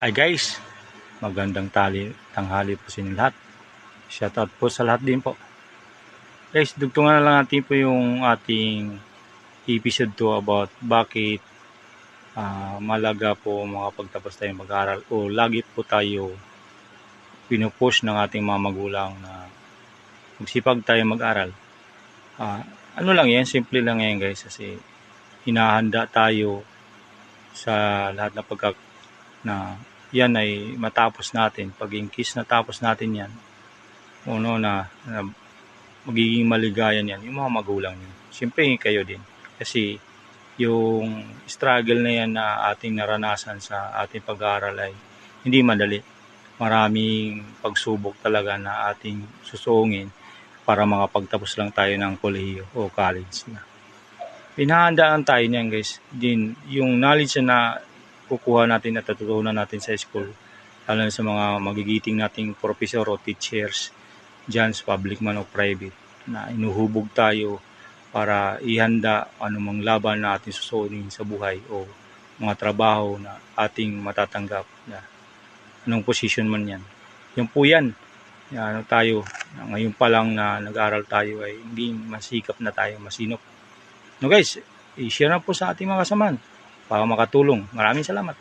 Hi guys, magandang tali, tanghali po sa inyo lahat. Shoutout po sa lahat din po. Guys, dugtungan na lang natin po yung ating episode 2 about bakit ah, malaga po mga pagtapos tayo mag-aral o lagi po tayo pinupush ng ating mga magulang na magsipag tayo mag-aral. Ah, ano lang yan, simple lang yan guys kasi hinahanda tayo sa lahat ng pagka na yan ay matapos natin. Pag in case natapos natin yan, uno na, na magiging maligayan yan, yung mga magulang nyo. Siyempre kayo din. Kasi yung struggle na yan na ating naranasan sa ating pag-aaral ay hindi madali. Maraming pagsubok talaga na ating susungin para makapagtapos lang tayo ng kolehiyo o college na. Pinahandaan tayo niyan guys. Din, yung knowledge na kukuha natin at natutunan natin sa school, lalo na sa mga magigiting nating professor o teachers dyan sa public man o private, na inuhubog tayo para ihanda anumang laban na ating susunin sa buhay o mga trabaho na ating matatanggap na anong position man yan. Yung po yan, yan ano tayo, ngayon pa lang na nag-aral tayo ay hindi masikap na tayo, masinop. No guys, i-share na po sa ating mga kasamaan para makatulong. Maraming salamat.